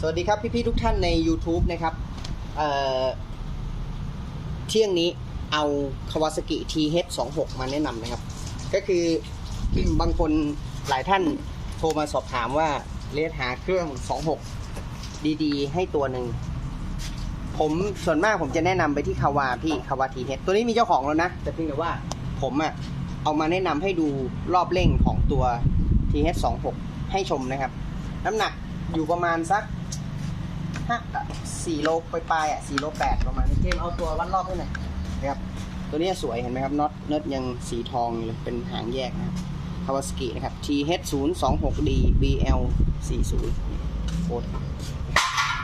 สวัสดีครับพี่ๆทุกท่านใน YouTube นะครับเเที่ยงนี้เอา Kawasaki TH26 มาแนะนำนะครับ ก็คือบางคนหลายท่านโทรมาสอบถามว่าเรียกหาเครื่อง 26 ดีๆ ให้ตัวหนึ่ง ผมส่วนมากผมจะแนะนำไปที่คาวาพี่คาวาทีเตัวนี้มีเจ้าของแล้วนะ แต่เพียงแต่ว่าผมอะเอามาแนะนำให้ดูรอบเร่งของตัว TH26 ให้ชมนะครับ น้ำหนักอยู่ประมาณสัก ห้าสี่โลปลายๆอะสี่โลแปดประมาณนี้เจมเอาตัววัดรอบให้หน่อยนะครับตัวนี้สวยเห็นไหมครับน็อตเนิร์ดยังสีทองเลยเป็นหางแยกนะครับคาวาสกินะครับ TH 0 2 6 D BL 40 โคตร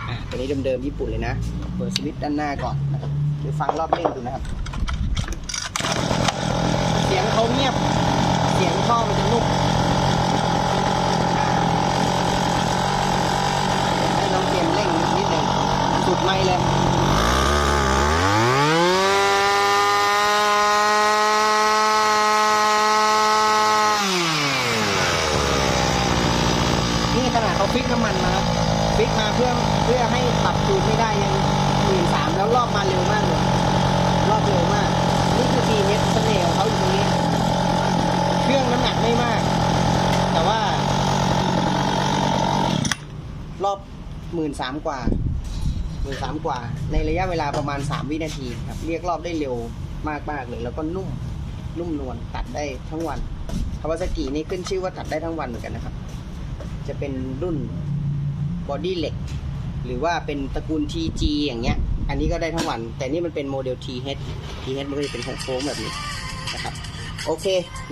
อะตัวนี้เดิมๆญี่ปุ่นเลยนะ เปิดสวิตช์ด้านหน้าก่อนนะครับเดี๋ยวฟังรอบเร่งดูนะครับ เสียงเขาเงียบ เสียงท่อมันจะนุ่ม ให้น้องเกมเร่งนิดหนึ่ง สุดไม่เลยนี่ขนาดเขาฟิกน้ำมันมาครับฟิกมาเพื่อเพื่อให้ปรับจูนไม่ได้ยังหมื่นสามแล้วรอบมาเร็วมากเลยรอบเร็วมาก นี่คือทีเน็ตเสน่ห์ของเขาอยู่ตรงนี้ เครื่องน้ำหนักไม่มาก แต่ว่ารอบหมื่นสามกว่า หมื่นสามกว่า ในระยะเวลาประมาณสามวินาทีครับ เรียกรอบได้เร็วมากมากเลย แล้วก็นุ่มนุ่มนวลตัดได้ทั้งวันคาวาซากินี่ขึ้นชื่อว่าตัดได้ทั้งวันเหมือนกันนะครับ จะเป็นรุ่นบอดี้เหล็กหรือว่าเป็นตระกูล TG อย่างเงี้ย อันนี้ก็ได้ทั้งวัน แต่นี่มันเป็นโมเดล TH TH มันก็จะเป็นโค้งแบบนี้นะครับ โอเค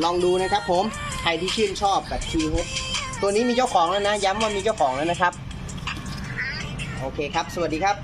ลองดูนะครับผม ใครที่ชื่นชอบแบบ TH ตัวนี้มีเจ้าของแล้วนะ ย้ำว่ามีเจ้าของแล้วนะครับ โอเคครับ สวัสดีครับ